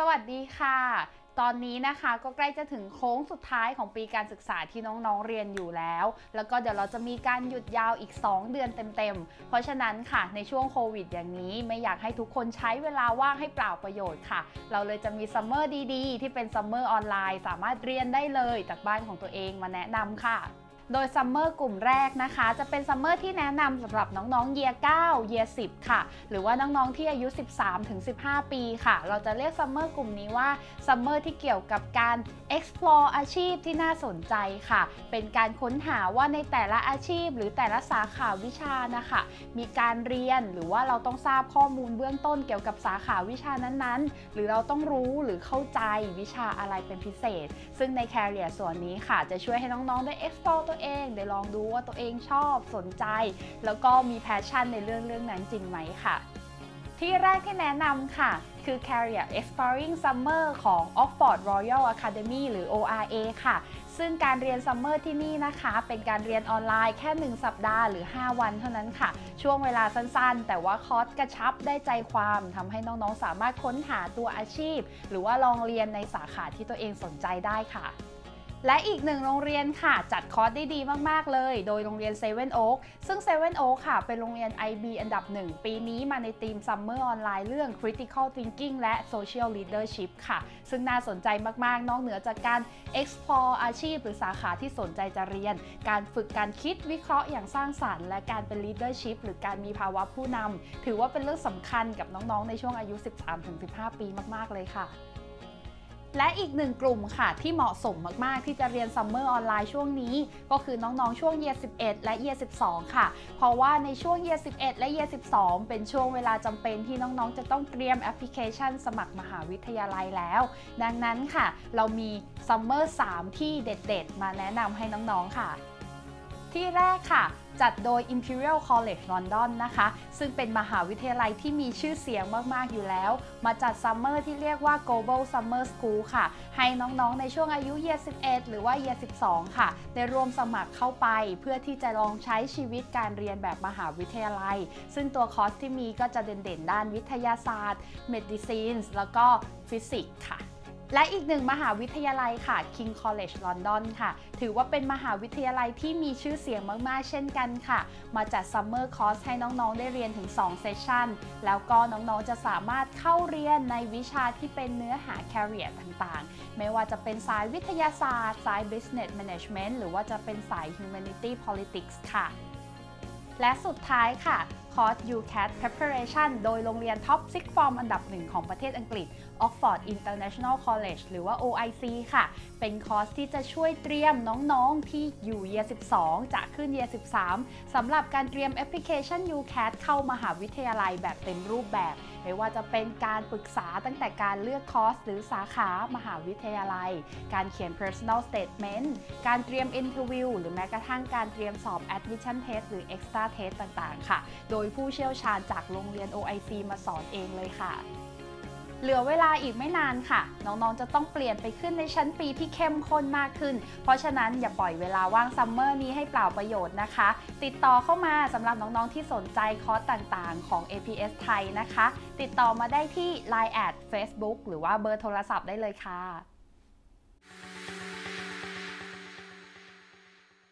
สวัสดีค่ะ ตอนนี้นะคะก็ใกล้จะถึงโค้งสุดท้ายของปีการศึกษาที่น้องๆเรียนอยู่แล้ว แล้วก็เดี๋ยวเราจะมีการหยุดยาวอีก 2 เดือนเต็มๆ เพราะฉะนั้นค่ะในช่วงโควิดอย่างนี้ไม่อยากให้ทุกคนใช้เวลาว่างให้เปล่าประโยชน์ค่ะ เราเลยจะมีซัมเมอร์ดีๆ ที่เป็นซัมเมอร์ออนไลน์ สามารถเรียนได้เลยจากบ้านของตัวเองมาแนะนำค่ะ โดยซัมเมอร์กลุ่มแรกนะคะ จะเป็นซัมเมอร์ที่แนะนำสำหรับน้องๆเยีย9เยีย10 ค่ะ หรือว่าน้องๆที่อายุ 13-15 ปีค่ะ เราจะเรียกซัมเมอร์กลุ่มนี้ว่าซัมเมอร์ที่เกี่ยวกับการ explore อาชีพที่น่าสนใจค่ะ เป็นการค้นหาว่าในแต่ละอาชีพ หรือแต่ละสาขาวิชานะคะ มีการเรียนหรือว่าเราต้องทราบข้อมูลเบื้องต้นเกี่ยวกับสาขาวิชานั้นๆ หรือเราต้องรู้หรือเข้าใจวิชาอะไรเป็นพิเศษ ซึ่งใน Career ส่วนนี้ค่ะ จะช่วยให้น้องๆได้ explore ตัวเองได้ลองดูว่าตัวเองชอบสนใจ แล้วก็มี passion ในเรื่องเรื่องนั้นจริงไหมค่ะที่แรกที่แนะนำค่ะ คือ Career Exploring Summer ของ Oxford Royal Academy หรือ ORA ค่ะ ซึ่งการเรียนซัมเมอร์ที่นี่นะคะ เป็นการเรียนออนไลน์แค่ 1 สัปดาห์หรือ 5 วันเท่านั้นค่ะ ช่วงเวลาสั้นๆ แต่ว่าคอร์สกระชับได้ใจความทำให้น้องๆ สามารถค้นหาตัวอาชีพ หรือว่าลองเรียนในสาขาที่ตัวเองสนใจได้ค่ะ และอีกหนึ่งโรงเรียนค่ะ จัดคอร์สได้ดีมาก ๆ เลย โดยโรงเรียนเซเว่นโอ๊กซึ่งเซเว่นโอ๊กค่ะ เป็นโรงเรียน IB อันดับหนึ่งปีนี้มาในทีมซัมเมอร์ออนไลน์เรื่อง Critical Thinking และ Social Leadership ค่ะ ซึ่งน่าสนใจมาก ๆ นอกเหนือจากการ explore อาชีพ หรือสาขาที่สนใจจะเรียน การฝึกการคิดวิเคราะห์อย่างสร้างสรรค์ และการเป็น leadership หรือการมีภาวะผู้นำถือว่าเป็นเรื่องสำคัญกับน้อง ๆ ในช่วงอายุ 13-15 ปีมาก ๆ เลยค่ะ และอีกหนึ่งกลุ่มค่ะ ที่เหมาะสมมากๆ ที่จะเรียนซัมเมอร์ออนไลน์ช่วงนี้ ก็คือน้องๆ ช่วงเยีย11 และเยีย12 ค่ะ เพราะว่าในช่วงเยีย11 และเยีย12 เป็นช่วงเวลาจำเป็นที่น้องๆ จะต้องเตรียมแอปพลิเคชันสมัครมหาวิทยาลัยแล้ว ดังนั้นค่ะ เรามีซัมเมอร์3ที่เด็ด ๆ มาแนะนำให้น้องๆ ค่ะ ที่แรกค่ะ จัดโดย Imperial College London นะคะ ซึ่งเป็นมหาวิทยาลัยที่มีชื่อเสียงมาก ๆ อยู่แล้ว มาจัดซัมเมอร์ที่เรียกว่า Global Summer School ค่ะ ให้น้อง ๆ ในช่วงอายุ Year 11 หรือว่า Year 12 ค่ะ ได้ร่วมสมัครเข้าไป เพื่อที่จะลองใช้ชีวิตการเรียนแบบมหาวิทยาลัย ซึ่งตัวคอร์สที่มีก็จะเด่น ๆ ด้านวิทยาศาสตร์ Medicine แล้วก็ฟิสิกส์ค่ะ และอีกหนึ่งมหาวิทยาลัยค่ะ King College London ค่ะ ถือว่าเป็นมหาวิทยาลัยที่มีชื่อเสียงมาก ๆ เช่นกันค่ะ มาจัดซัมเมอร์คอร์สให้น้อง ๆ ได้เรียนถึง 2 เซสชันแล้วก็น้อง ๆ จะสามารถเข้าเรียนในวิชาที่เป็นเนื้อหา Career ต่าง ๆ ไม่ว่าจะเป็นสายวิทยาศาสตร์ สาย Business Management หรือว่าจะเป็นสาย Humanity Politics ค่ะและสุดท้ายค่ะ คอร์ส UCAT Preparation โดยโรงเรียน Top 6 Form อันดับหนึ่งของประเทศอังกฤษ Oxford International College หรือว่า OIC ค่ะ เป็นคอร์สที่จะช่วยเตรียมน้องๆที่อยู่ Year 12 จะขึ้น Year 13สำหรับการเตรียมแอปพลิเคชัน UCAT เข้ามหาวิทยาลัยแบบเต็มรูปแบบ ไม่ว่าจะเป็นการปรึกษาตั้งแต่การเลือกคอร์สหรือสาขามหาวิทยาลัย การเขียน personal statement การเตรียม interview หรือแม้กระทั่งการเตรียมสอบ admission test หรือ extra test ต่างๆ ค่ะ โดยยผู้เชี่ยวชาญจากโรงเรียน OIC มาสอนเองเลยค่ะ เหลือเวลาอีกไม่นานค่ะ น้องๆ จะต้องเปลี่ยนไปขึ้นในชั้นปีที่เข้มข้นมากขึ้น เพราะฉะนั้นอย่าปล่อยเวลาว่างซัมเมอร์นี้ให้เปล่าประโยชน์นะคะ ติดต่อเข้ามาสำหรับน้องๆ ที่สนใจคอร์สต่างๆ ของ APS ไทยนะคะ ติดต่อมาได้ที่ Line แอด Facebook หรือว่าเบอร์โทรศัพท์ได้เลยค่ะ